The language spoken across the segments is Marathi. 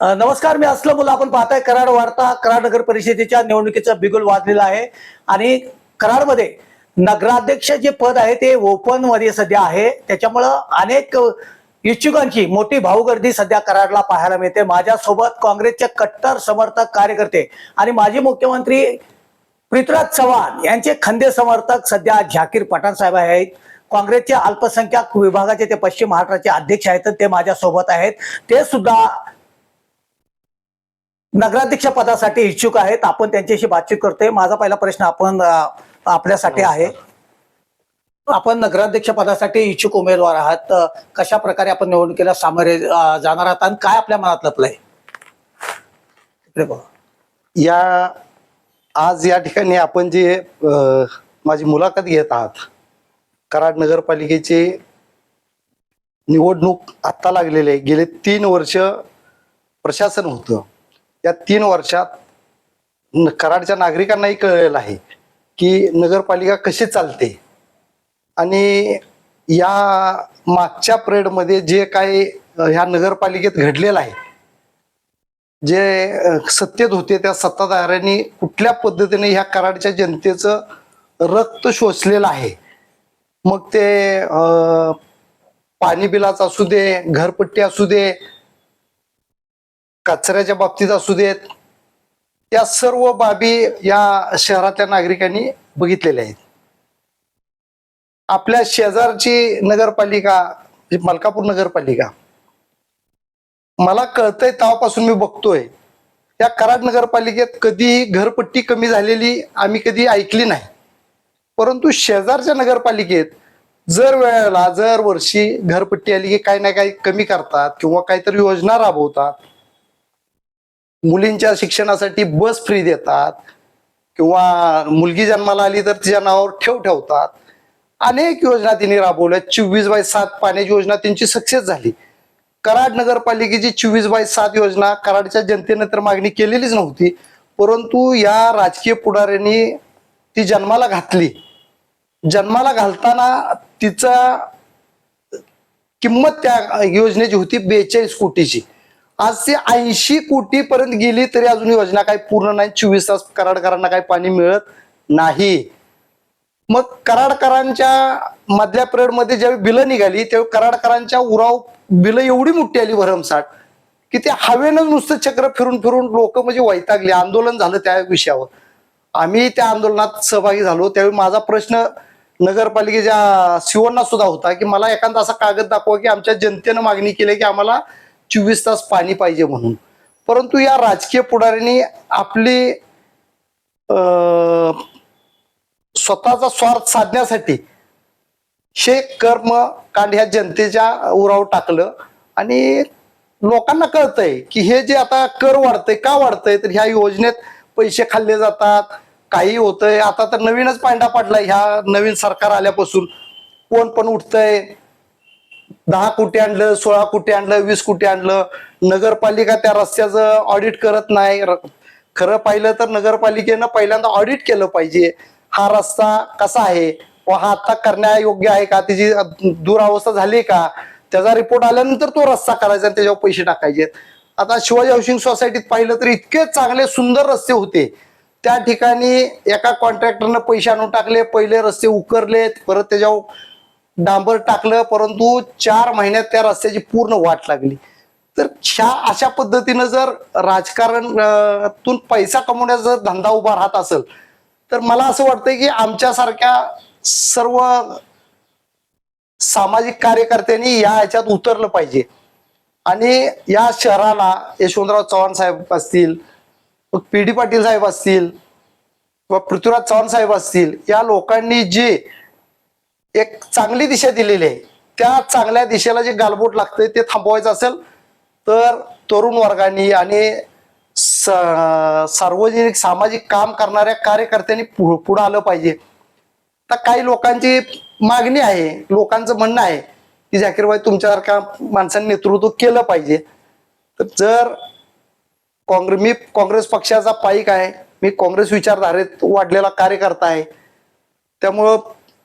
नमस्कार मी असलं मुलं आपण पाहताय कराड वार्ता कराड नगर परिषदेच्या निवडणुकीचा बिगुल वाजलेला आहे. आणि कराडमध्ये नगराध्यक्ष जे पद आहे ते ओपनमध्ये सध्या आहे. त्याच्यामुळं अनेक इच्छुकांची मोठी भाऊगर्दी सध्या कराडला पाहायला मिळते. माझ्यासोबत काँग्रेसचे कट्टर समर्थक कार्यकर्ते आणि माजी मुख्यमंत्री पृथ्वीराज चव्हाण यांचे खंदे समर्थक सध्या झाकीर पठाण साहेब आहेत. काँग्रेसचे अल्पसंख्याक विभागाचे ते पश्चिम महाराष्ट्राचे अध्यक्ष आहेत ते माझ्यासोबत आहेत. ते सुद्धा नगराध्यक्ष पदासाठी इच्छुक आहेत. आपण त्यांच्याशी बातचीत करतोय. माझा पहिला प्रश्न आपण आपल्यासाठी आहे. आपण नगराध्यक्ष पदासाठी इच्छुक उमेदवार आहात. कशा प्रकारे आपण निवडणुकीला सामोरे जाणार आहात आणि काय आपल्या मनात लपलंय. या आज या ठिकाणी आपण जे माझी मुलाखत घेत आहात कराड नगरपालिकेची निवडणूक आत्ता लागलेली आहे. गेले तीन वर्ष प्रशासन होतं. या तीन वर्षात कराडच्या नागरिकांनाही कळलेलं आहे की नगरपालिका कशी चालते. आणि या मागच्या परेडमध्ये जे काही ह्या नगरपालिकेत घडलेलं आहे जे सत्तेत होते त्या सत्ताधाऱ्यांनी कुठल्या पद्धतीने ह्या कराडच्या जनतेचं रक्त शोषलेलं आहे. मग ते पाणी बिलाचं असू दे घरपट्टी असू दे कचऱ्याच्या बाबतीत असू देत या सर्व बाबी या शहरातल्या नागरिकांनी बघितलेल्या आहेत. आपल्या शेजारची नगरपालिका म्हणजे मलकापूर नगरपालिका मला कळतंय तेव्हापासून मी बघतोय या कराड नगरपालिकेत कधी घरपट्टी कमी झालेली आम्ही कधी ऐकली नाही. परंतु शेजारच्या नगरपालिकेत जर वेळेला जर वर्षी घरपट्टी आली की काही ना काही कमी करतात किंवा काहीतरी योजना राबवतात मुलींच्या शिक्षणासाठी बस फ्री देतात किंवा मुलगी जन्माला आली तर तिच्या नावावर ठेव ठेवतात. अनेक योजना तिने राबवल्या. चोवीस बाय सात पाण्याची योजना त्यांची सक्सेस झाली. कराड नगरपालिकेची चोवीस बाय सात योजना कराडच्या जनतेने तर मागणी केलेलीच नव्हती. परंतु या राजकीय पुढाऱ्यांनी ती जन्माला घातली. जन्माला घालताना तिचा किंमत त्या योजनेची होती बेचाळीस कोटीची. आज ऐंशी कोटी पर्यंत गेली तरी अजून योजना काही पूर्ण नाही. चोवीस तास कराडकरांना काही पाणी मिळत नाही. मग कराडकरांच्या मधल्या पिरियडमध्ये ज्यावेळी बिलं निघाली त्यावेळी कराडकरांच्या उराव बिलं एवढी मोठी आली भरमसाठ की ते हवेनं नुसतं चक्र फिरून फिरून लोक म्हणजे वैतागले. आंदोलन झालं त्या विषयावर. आम्ही त्या आंदोलनात सहभागी झालो. त्यावेळी माझा प्रश्न नगरपालिकेच्या शिवण्णा सुद्धा होता की मला एखादा असा कागद दाखवा की आमच्या जनतेनं मागणी केली की आम्हाला चोवीस तास पाणी पाहिजे म्हणून. परंतु या राजकीय पुढाऱ्यांनी आपली स्वतःचा स्वार्थ साधण्यासाठी हे कर्म कांड ह्या जनतेच्या उरावर टाकलं. आणि लोकांना कळतंय की हे जे आता कर वाढतंय का वाढतंय तर ह्या योजनेत पैसे खाल्ले जातात काही होतंय. आता तर नवीनच पांडा पडलाय ह्या नवीन सरकार आल्यापासून. कोण पण उठतंय दहा कोटी आणलं सोळा कोटी आणलं वीस कोटी आणलं. नगरपालिका त्या रस्त्याचं ऑडिट करत नाही. खरं पाहिलं तर नगरपालिकेनं पहिल्यांदा ऑडिट केलं पाहिजे. हा रस्ता कसा आहे? व हा आता करण्यायोग्य आहे का? त्याची दुरावस्था झाली का? त्याचा रिपोर्ट आल्यानंतर तो रस्ता करायचा आणि त्याच्यावर पैसे टाकायचे. आता शिवाजी हाऊसिंग सोसायटीत पाहिलं तर इतके चांगले सुंदर रस्ते होते. त्या ठिकाणी एका कॉन्ट्रॅक्टरनं पैसे आणून टाकले. पहिले रस्ते उकरले परत त्याच्यावर डांबर टाकलं परंतु चार महिन्यात त्या रस्त्याची पूर्ण वाट लागली. तर ह्या अशा पद्धतीनं जर राजकारण तून पैसा कमवण्याचा जर धंदा उभा राहत असेल तर मला असं वाटतंय की आमच्यासारख्या सर्व सामाजिक कार्यकर्त्यांनी या ह्याच्यात उतरलं पाहिजे. आणि या शहराला यशवंतराव चव्हाण साहेब असतील पी डी पाटील साहेब असतील किंवा पृथ्वीराज चव्हाण साहेब असतील या लोकांनी जे एक चांगली दिशा दिलेली आहे. त्या चांगल्या दिशेला जे गालबोट लागतंय ते थांबवायचं असेल तर तरुण वर्गांनी आणि स- सार्वजनिक सामाजिक काम करणाऱ्या कार्यकर्त्यांनी पु- पुढं आलं पाहिजे. तर काही लोकांची मागणी आहे लोकांचं म्हणणं आहे की झाकीरबाई तुमच्यासारख्या माणसांनी नेतृत्व केलं पाहिजे. तर जर काँग्रेस मी काँग्रेस पक्षाचा पाईक आहे मी काँग्रेस विचारधारेत वाढलेला कार्यकर्ता आहे त्यामुळं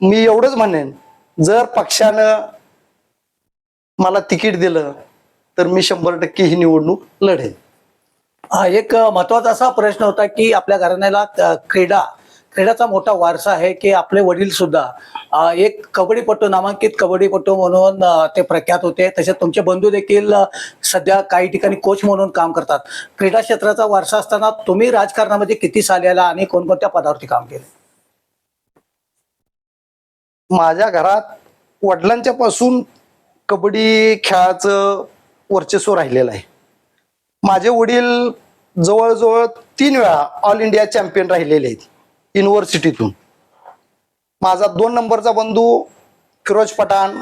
मी एवढंच म्हणेन जर पक्षानं मला तिकीट दिलं तर मी शंभर टक्के ही निवडणूक लढेन. हा एक महत्त्वाचा असा प्रश्न होता की आपल्या घराण्याला क्रीडा क्रीडाचा मोठा वारसा आहे की आपले वडील सुद्धा एक कबड्डीपटू नामांकित कबड्डीपटू म्हणून ते प्रख्यात होते. तसेच तुमचे बंधू देखील सध्या काही ठिकाणी कोच म्हणून काम करतात. क्रीडा क्षेत्राचा वारसा असताना तुम्ही राजकारणामध्ये किती साल आला आणि कोणकोणत्या पदावरती काम केले? माझ्या घरात वडिलांच्या पासून कबड्डी खेळाचं वर्चस्व राहिलेलं आहे. माझे वडील जवळजवळ तीन वेळा ऑल इंडिया चॅम्पियन राहिलेले आहेत युनिव्हर्सिटीतून माझा दोन नंबरचा बंधू फिरोज पठाण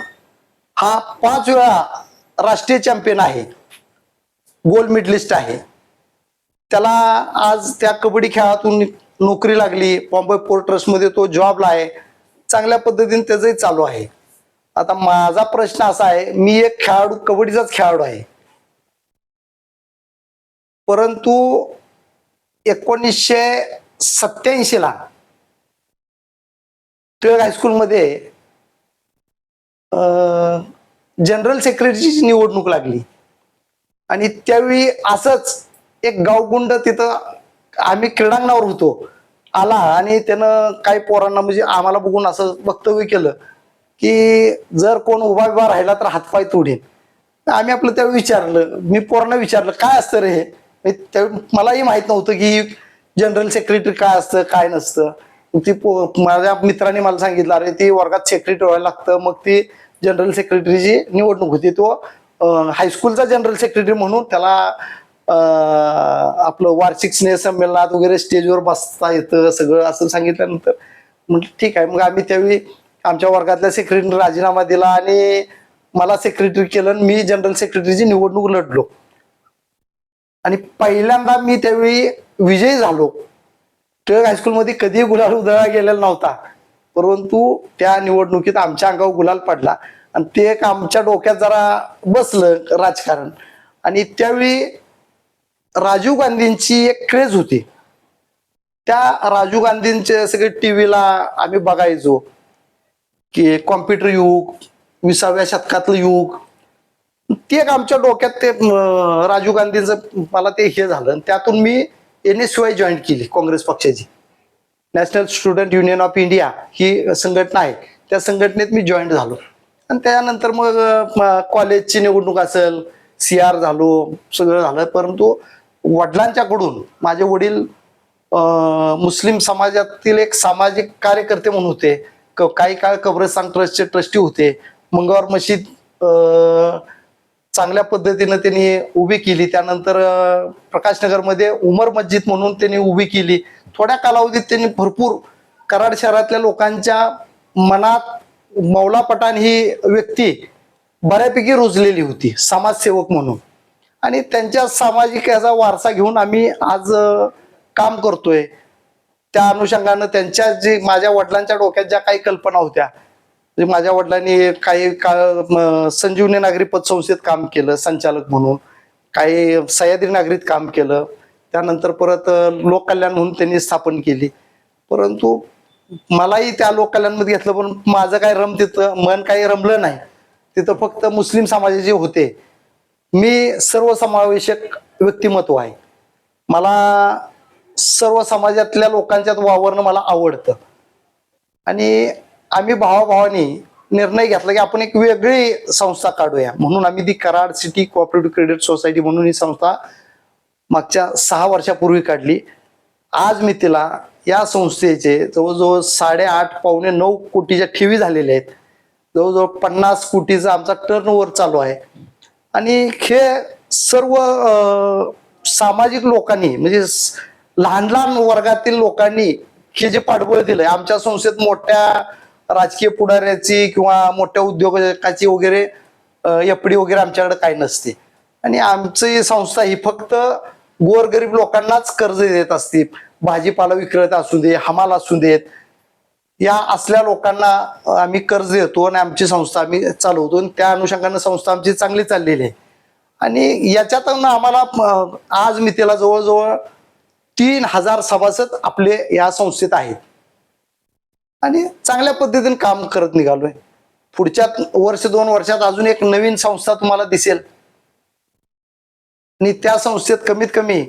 हा पाच वेळा राष्ट्रीय चॅम्पियन आहे. गोल्ड मेडलिस्ट आहे. त्याला आज त्या कबड्डी खेळातून नोकरी लागली. बॉम्बे पोर्ट ट्रस्टमध्ये तो जॉबला आहे. चांगल्या पद्धतीने त्याचंही चालू आहे. आता माझा प्रश्न असा आहे मी एक खेळाडू कबड्डीचाच खेळाडू आहे. परंतु एकोणीसशे सत्याऐंशी ला टिळक हायस्कूलमध्ये जनरल सेक्रेटरीची निवडणूक लागली. आणि त्यावेळी असंच एक गावगुंड तिथं आम्ही क्रीडांगणावर होतो. आला आणि त्यानं काही पोरांना म्हणजे आम्हाला बघून असं वक्तव्य केलं की जर कोण उभा उभा राहिला तर हातपाय तोडेल आम्ही आपलं त्यावेळी विचारलं मी पोरांना विचारलं काय असतं रे हे? त्यावेळी मलाही माहीत नव्हतं की जनरल सेक्रेटरी काय असतं काय नसतं. ती पो- माझ्या मित्राने मला सांगितलं अरे ती वर्गात सेक्रेटरी व्हायला लागतं. मग ती जनरल सेक्रेटरीची निवडणूक होती. तो हायस्कूलचा जनरल सेक्रेटरी म्हणून त्याला आपलं वार्षिक स्नेहसंमेलनात वगैरे स्टेजवर बसता येतं सगळं असं सांगितल्यानंतर. म्हटलं ठीक आहे. मग आम्ही त्यावेळी आमच्या वर्गातल्या सेक्रेटरी राजीनामा दिला आणि मला सेक्रेटरी केलं आणि मी जनरल सेक्रेटरीची निवडणूक लढलो. आणि पहिल्यांदा मी त्यावेळी विजयी झालो. टिळक हायस्कूलमध्ये कधीही गुलाल उधळला गेलेला नव्हता. परंतु त्या निवडणुकीत आमच्या अंगावर गुलाल पडला. आणि ते एक आमच्या डोक्यात जरा बसलं राजकारण. आणि त्यावेळी राजीव गांधींची एक क्रेज होती. त्या राजीव गांधींचे सगळे टीव्हीला आम्ही बघायचो की कॉम्प्युटर युग विसाव्या शतकातलं युग. ते एक आमच्या डोक्यात ते राजीव गांधींचं मला ते हे झालं. आणि त्यातून मी एन एस वाय जॉईन केली काँग्रेस पक्षाची. National student union of India ही संघटना आहे. त्या संघटनेत मी जॉईन झालो. आणि त्यानंतर मग कॉलेजची निवडणूक असेल सी आर झालो सगळं झालं. परंतु वडिलांच्याकडून माझे वडील मुस्लिम समाजातील एक सामाजिक कार्यकर्ते म्हणून होते. क- काही काळ कब्रस्तान ट्रस्टचे ट्रस्टी होते. मंगळवार मशीद चांगल्या पद्धतीनं त्यांनी उभी केली. त्यानंतर प्रकाशनगरमध्ये उमर मस्जिद म्हणून त्यांनी उभी केली. थोड्या कालावधीत त्यांनी भरपूर कराड शहरातल्या लोकांच्या मनात मौला पठाण ही व्यक्ती बऱ्यापैकी रुजलेली होती. समाजसेवक म्हणून. आणि त्यांच्या सामाजिक याचा वारसा घेऊन आम्ही आज काम करतोय. त्या अनुषंगानं त्यांच्या जे माझ्या वडिलांच्या डोक्यात ज्या काही कल्पना होत्या माझ्या वडिलांनी काही काळ संजीवनी नागरी पतसंस्थेत काम केलं संचालक म्हणून. काही सह्याद्री नागरीत काम केलं. त्यानंतर परत लोककल्याण म्हणून त्यांनी स्थापन केली. परंतु मलाही त्या लोककल्याणमध्ये घेतलं पण माझं काय रम तिथं मन काही रमलं नाही. तिथं फक्त मुस्लिम समाजाचे होते. मी सर्वसमावेशक व्यक्तिमत्व आहे. मला सर्व समाजातल्या लोकांच्यात वावरणं मला आवडतं. आणि आम्ही भावाभावानी निर्णय घेतला की आपण एक वेगळी संस्था काढूया. म्हणून आम्ही ती Karad city cooperative credit society म्हणून ही संस्था मागच्या सहा वर्षापूर्वी काढली. आज मी तिला या संस्थेचे जवळजवळ साडेआठ पावणे नऊ कोटीच्या ठेवी झालेल्या आहेत. जवळजवळ पन्नास कोटीचा आमचा टर्न ओव्हर चालू आहे. आणि हे सर्व सामाजिक लोकांनी म्हणजे लहान लहान वर्गातील लोकांनी हे जे पाठबळ दिलंय आमच्या संस्थेत मोठ्या राजकीय पुढाऱ्याची किंवा मोठ्या उद्योजकाची वगैरे एफडी वगैरे आमच्याकडे काही नसते. आणि आमची संस्था ही फक्त गोरगरीब लोकांनाच कर्ज देत असते. भाजीपाला विक्रेता असू दे हमाल असू देत या असल्या लोकांना आम्ही कर्ज देतो आणि आमची संस्था आम्ही चालवतो. आणि त्या अनुषंगानं संस्था आमची चांगली चाललेली आहे. आणि याच्यातनं आम्हाला आज मी तिला जवळजवळ तीन हजार सभासद आपले या संस्थेत आहेत. आणि चांगल्या पद्धतीने काम करत निघालोय. पुढच्या वर्ष दोन वर्षात अजून एक नवीन संस्था तुम्हाला दिसेल. आणि त्या संस्थेत कमीत कमी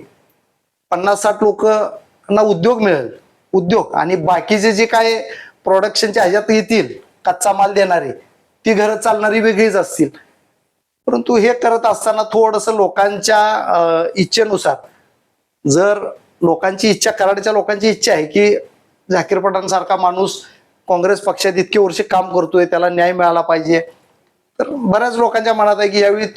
पन्नास साठ लोकांना उद्योग मिळेल. उद्योग आणि बाकीचे जे काय प्रोडक्शनच्या ह्याच्यात येतील. कच्चा माल देणारे. ती घरं चालणारी वेगळीच असतील. परंतु हे करत असताना थोडस लोकांच्या इच्छेनुसार जर लोकांची इच्छा कराडच्या लोकांची इच्छा आहे की झाकीर पठाण माणूस काँग्रेस पक्षात इतके वर्ष काम करतोय त्याला न्याय मिळाला पाहिजे. तर बऱ्याच लोकांच्या मनात आहे की यावेळी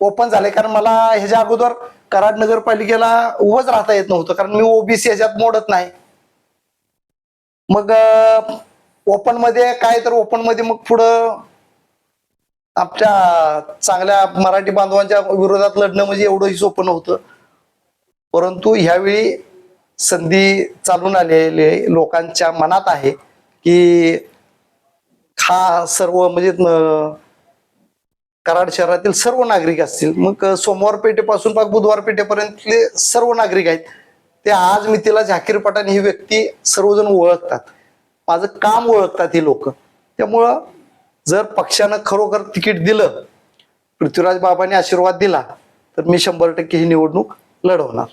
ओपन झाले. कारण मला ह्याच्या अगोदर कराड नगरपालिकेला उभंच राहता येत नव्हतं. कारण मी ओबीसी ह्याच्यात मोडत नाही. मग ओपनमध्ये काय तर ओपनमध्ये मग पुढं आपल्या चांगल्या मराठी बांधवांच्या विरोधात लढणं म्हणजे एवढंही सोपं नव्हतं. परंतु ह्यावेळी संधी चालून आलेले लोकांच्या मनात आहे की हा सर्व म्हणजे कराड शहरातील सर्व नागरिक असतील. मग सोमवार पेठेपासून बुधवार पेठेपर्यंतले सर्व नागरिक आहेत. ते आज मी तिला झाकीर पठाण ही व्यक्ती सर्वजण ओळखतात. माझं काम ओळखतात ही लोक. त्यामुळं जर पक्षानं खरोखर तिकीट दिलं पृथ्वीराज बाबांनी आशीर्वाद दिला तर मी शंभर टक्के ही निवडणूक लढवणार.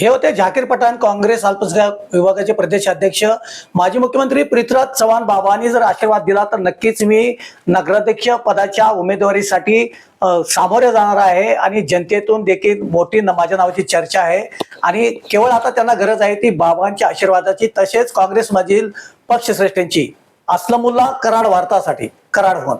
हे होते झाकीर पठाण काँग्रेस अल्पसंख्याक विभागाचे प्रदेशाध्यक्ष. माजी मुख्यमंत्री पृथ्वीराज चव्हाण बाबांनी जर आशीर्वाद दिला तर नक्कीच मी नगराध्यक्ष पदाच्या उमेदवारीसाठी सामोरे जाणार आहे आणि जनतेतून देखील मोठी माझ्या नावाची चर्चा आहे. आणि केवळ आता त्यांना गरज आहे ती बाबांच्या आशीर्वादाची तसेच काँग्रेसमधील पक्षश्रेष्ठींची. असलमुल्ला कराड वार्तासाठी कराडहून.